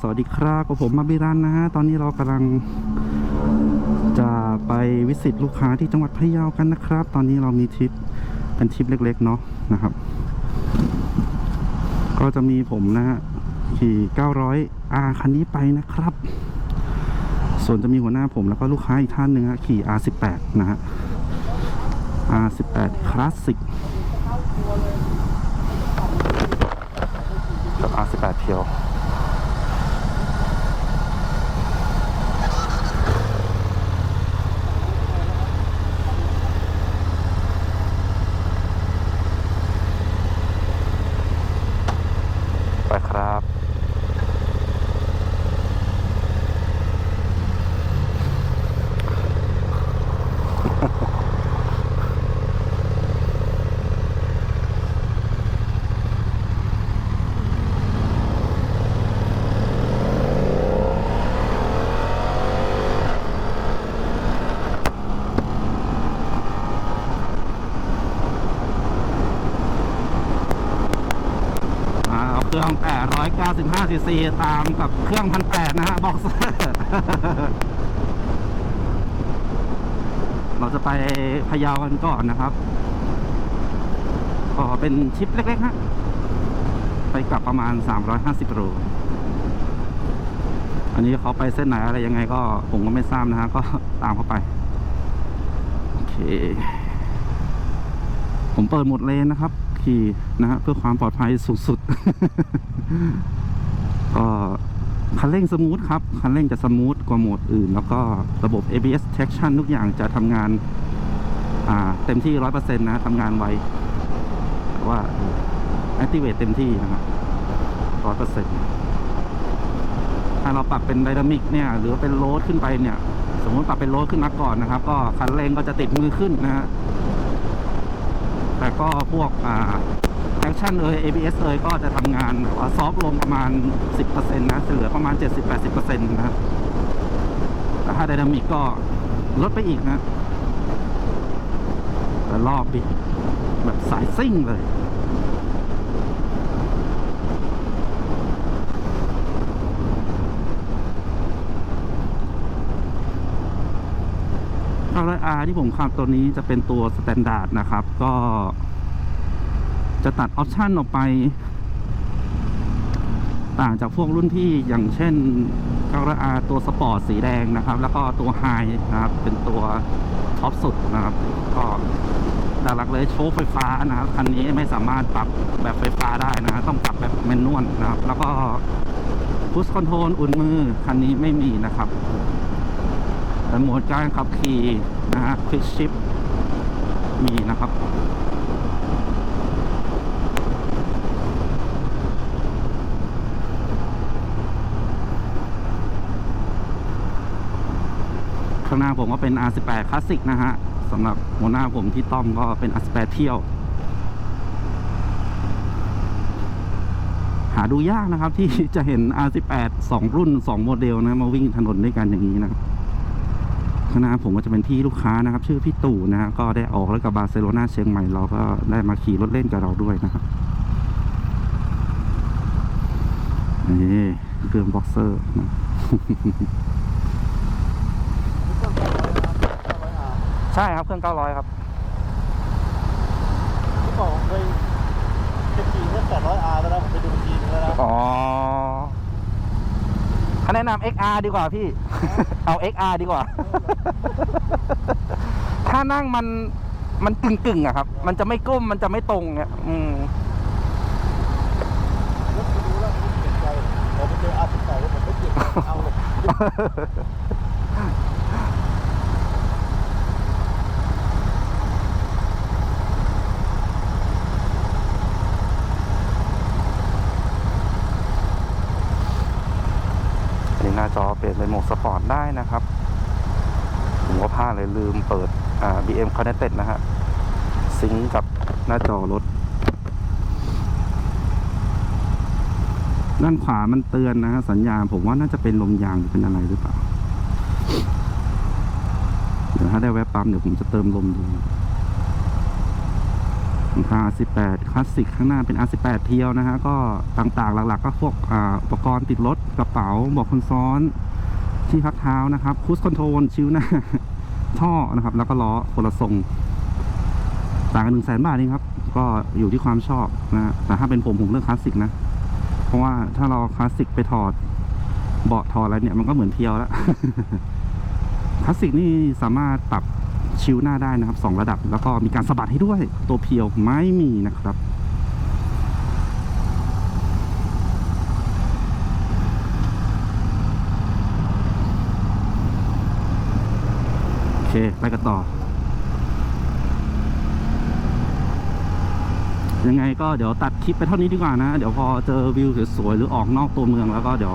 สวัสดีครับกับผมมาบิรันนะฮะ ตอนนี้เรากำลังจะไปวิสิตลูกค้าที่จังหวัดพะเยากันนะครับ ตอนนี้เรามีทริปเป็นทริปเล็ก ๆ เนาะนะครับ ก็จะมีผมนะฮะขี่ 900 R คันนี้ไปนะครับ ส่วนจะมีหัวหน้าผมแล้วก็ลูกค้าอีกท่านหนึ่งฮะขี่ R18 นะฮะ R18 คลาสสิกกับ R18 เพียว เครื่อง 895 ซีซี ตามกับเครื่อง 1,800 นะฮะ บ็อกเซอร์เราจะไปพะเยากันก่อนนะครับ ก็เป็นชิปเล็ก ๆ ฮะ ไปกลับประมาณ 350โลอันนี้เขาไปเส้นไหนอะไรยังไงก็ผมก็ไม่ทราบนะฮะ ก็ตามเขาไป โอเค ผมเปิดหมดเลนนะครับ ขี่นะฮะเพื่อความปลอดภัยสุดๆก็คันเร่งสมูทครับ คันเร่งจะสมูทกว่าโหมดอื่น แล้วก็ระบบ ABS traction ทุกอย่างจะทำงานอ่าเต็มที่ร้อยเปอร์เซ็นต์นะทำงานไวแต่ว่า activate เต็มที่นะครับร้อยเปอร์เซ็นต์ถ้าเราปรับเป็นไดนามิกเนี่ยหรือว่าเป็นโรดขึ้นไปเนี่ย สมมติปรับเป็นโรดขึ้นมาก่อนนะครับ ก็คันเร่งก็จะติดมือขึ้นนะฮะ แต่ก็พวกอ่าแอคชั่นเอย ABS เอยก็จะทำงานซอฟลงประมาณ 10%นะเหลือประมาณ 70-80%นะครับแต่ถ้าไดนามิกก็ลดไปอีกนะแต่รอบดิแบบสายซิ่งเลย R ที่ผมขับตัวนี้จะเป็นตัวสแตนดาร์ดนะครับ ก็จะตัดออปชันออกไป ต่างจากพวกรุ่นที่อย่างเช่น 900R ตัวสปอร์ตสีแดงนะครับ แล้วก็ตัวไฮนะครับ เป็นตัวท็อปสุดนะครับ ก็ดารักเลยโชว์ไฟฟ้านะครับคันนี้ไม่สามารถปรับแบบไฟฟ้าได้นะต้องปรับแบบแมนนวลนะครับ แล้วก็พุชคอนโทรลอุ่นมือคันนี้ไม่มีนะครับ หมดการขับขี่นะฮะควิกชิปมีนะครับข้างหน้าผมก็เป็น R18 คลาสสิกนะฮะสำหรับหัวหน้าผมที่ต้อมก็เป็น R18 เที่ยว หาดูยากนะครับที่จะเห็น R18 สองรุ่นสองโมเดลนะมาวิ่งถนนด้วยกันอย่างนี้นะครับ ข้างหน้าผมก็จะเป็นที่ลูกค้านะครับ ชื่อพี่ตู่นะฮะก็ได้ออกแล้วกับบาร์เซโลนาเชียงใหม่เราก็ได้มาขี่รถเล่นกับเราด้วยนะครับนี่เครื่องบ็อกเซอร์นะใช่ครับเครื่อง 900 ครับที่บอกผมเคยจะขี่แค่800 R แล้วนะผมไปดูทีนึงแล้วนะอ๋อ เขาแนะนำ XR ดีกว่าพี่ เอา XR ดีกว่า ถ้านั่งมันมันกึ่งกึ่งๆอะครับ มันจะไม่ก้ม มันจะไม่ตรงเนี่ยอืมรถไปดูแล้วผมเปลี่ยนใจผมไปเจอ R18 แล้วผมไม่เปลี่ยนใจเอาเลย อันนี้หน้าจอเปลี่ยนเป็นโหมดสปอร์ตได้นะครับ ผมก็พ ลืมเปิด อ่า BM Connected นะฮะ ซิงกับหน้าจอรถ ด้านขวามันเตือนนะฮะ สัญญาณผมว่าน่าจะเป็นลมยางหรือเป็นอะไรหรือเปล่า เดี๋ยวถ้าได้แวะปั๊มเดี๋ยวผมจะเติมลมดู R18 คลาสสิกข้างหน้าเป็น R18 เพียวนะฮะ ก็ต่างๆ หลัก ๆ ก็พวกอ่าอุปกรณ์ติดรถกระเป๋าบอกคนซ้อน ที่พักเท้านะครับคูสคอนโทรลชิวหน้า ท่อนะครับ แล้วก็ล้อคนละทรงต่างกันหนึ่งแสนบาทเองครับ ก็อยู่ที่ความชอบนะแต่ถ้าเป็นผมผมเลือกคลาสสิกนะ เพราะว่าถ้าเราคลาสสิกไปถอดเบาะถอดอะไรเนี่ยมันก็เหมือนเพียวแล้วคลาสสิกนี่สามารถปรับชิวหน้าได้นะครับสองระดับ แล้วก็มีการสะบัดให้ด้วย ตัวเพียวไม่มีนะครับ โอเค ไปกันต่อ ยังไงก็เดี๋ยวตัดคลิปไปเท่านี้ดีกว่านะ เดี๋ยวพอเจอวิวสวยๆหรือออกนอกตัวเมืองแล้วก็เดี๋ยว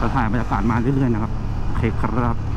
จะถ่ายบรรยากาศมาเรื่อยๆนะครับ โอเคครับ